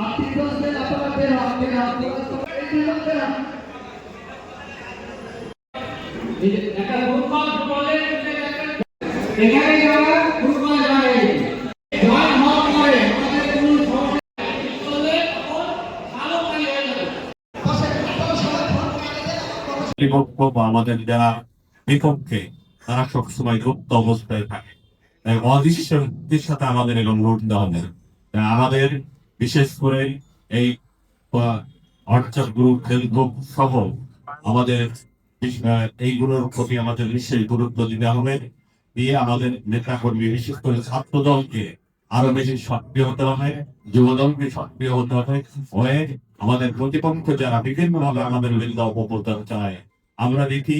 আপনি এখানে ফুটবল যাবে জয় হওয়ার পরে আমাদের কোনো সমস্যা নেই। করলে তখন ভালো কাজ হয়ে যাবে কর্তৃপক্ষ বা আমাদের যারা বিপক্ষে, তারা সবসময় গুপ্ত অবস্থায় থাকে। তাই অদৃশ্যের সাথে আমাদের এরকম লড়তে হবে আমাদের বিশেষ করে এই হোয়াটসঅ্যাপ গ্রুপ ফেসবুক সহ আমাদের এইগুলোর প্রতি আমাদের বিশেষ গুরুত্ব দিতে হবে। দিয়ে আমাদের নেতা কর্মী বিশেষ করে ছাত্র দলকে আরও বেশি সক্রিয় হতে হবে যুব দলকে সক্রিয় হতে হবে। হয়ে আমাদের প্রতিপক্ষ যারা বিভিন্ন ভাবে আমাদের বিরুদ্ধে অপপ্রচার চায় আমরা দেখি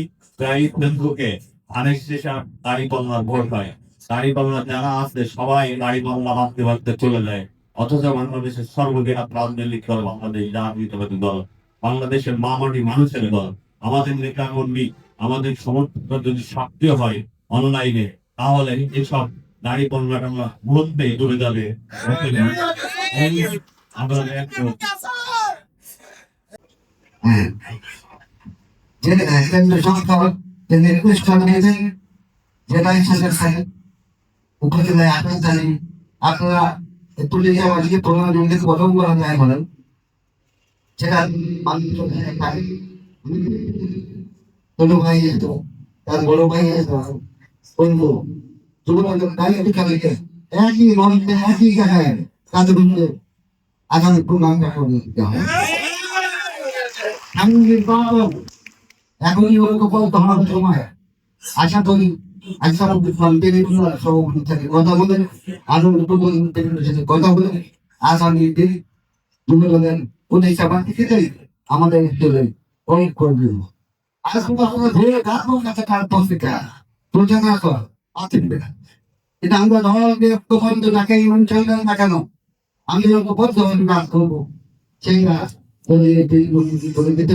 পাল্লার ভোট হয় দাড়ি পাল্লা যারা আছে সবাই দাড়ি পাল্লা ভাবতে ভাবতে চলে যায় অথচ বাংলাদেশের দল বাংলাদেশ জাতীয়তাবাদী দল বাংলাদেশের মামাটি মানুষের দল আমাদের নেতা কর্মী আমাদের সমর্থক যদি সক্রিয় হয় অনলাইনে তাহলে এসব দাড়ি পাল্লাটা মধ্যে ডুবে যাবে আমরা কেন্দ্র সরকার যে নির্দিষ্ট নিয়েছে যেটা ইচ্ছা খাই উপজেলায় আঠাশ তারিখ আপনারা একটু লিখে আমাদেরকে প্রমাণ দিলে প্রথম করা যায় বলেন। সেটা ছোট ভাই যেত তার বড় ভাই যেত বন্ধু যুবরাজ ভাই একটু খালিকে একই মন্ত্রে একই জায়গায় কাদের আগামী দেখা দিতে হয়। আমি বাবা এখনই বলতে আমার সময় আশা করি ফন্টের সভাপতি থেকে কথা বলে আরও সাথে কথা বলে আসামি দিন যুবদলের উনিশ সাবান থেকে আমাদের দলে অনেক কার কর এটা আমরা তখন তো চলবে না কেন? আমি যখন বদ্ধ কাজ করব। সেই করে করে দিতে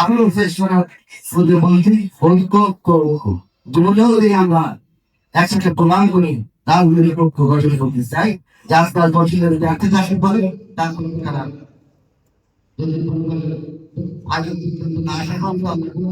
আবারও শেষ করার বলছি, ঐক্য করব যদি আমরা একসাথে প্রমাণ করি, তার নিরপেক্ষ গঠন করতে চাই। যে আজকাল বছরের যদি পারে, তার কোনো আগে না পর্যন্ত